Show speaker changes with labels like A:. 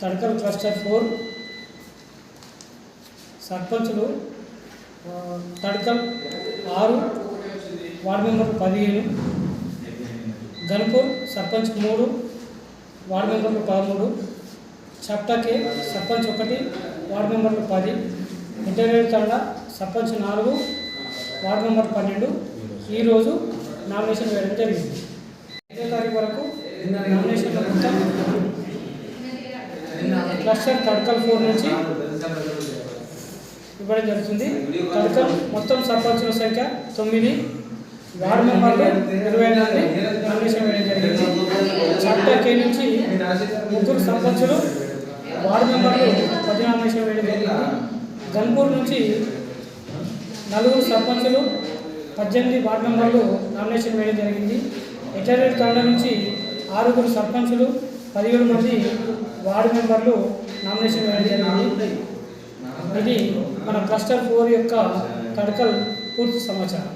A: Tadakala cluster four సర్పంచులు తడకల్ ఆరు ward member పదిహేను గన్పూర్ సర్పంచ్ మూడు వార్డు మెంబర్లు పదమూడు చప్టకే సర్పంచ్ ఒకటి వార్డు మెంబర్లు పది ఇంటర్వ్యూ తండ సర్పంచ్ నాలుగు వార్డు మెంబర్ పన్నెండు. ఈరోజు నామినేషన్ వేయడం జరిగింది. ఐదో తారీఖు వరకు నామినేషన్ల మొత్తం క్లస్టర్ తడకల్ ఫోర్ నుంచి ఇవ్వడం జరుగుతుంది. తడకల్ మొత్తం సర్పంచుల సంఖ్య తొమ్మిది వార్డు మెంబర్లు ఇరవై మంది నామినేషన్ వేయడం జరిగింది. చాప్టర్ కే నుంచి ముగ్గురు సర్పంచులు వార్డు మెంబర్లు పది నామినేషన్ వేయడం జరిగింది. గన్పూర్ నుంచి నలుగురు సర్పంచులు పద్దెనిమిది వార్డు మెంబర్లు నామినేషన్ వేయడం జరిగింది. ఎటరేట్ తండ నుంచి ఆరుగురు సర్పంచులు పదిహేడు మంది వార్డు మెంబర్లు నామినేషన్ వేయడం జరిగింది. ఇది మన క్లస్టర్ ఫోర్ యొక్క కడకల్ పూర్తి సమాచారం.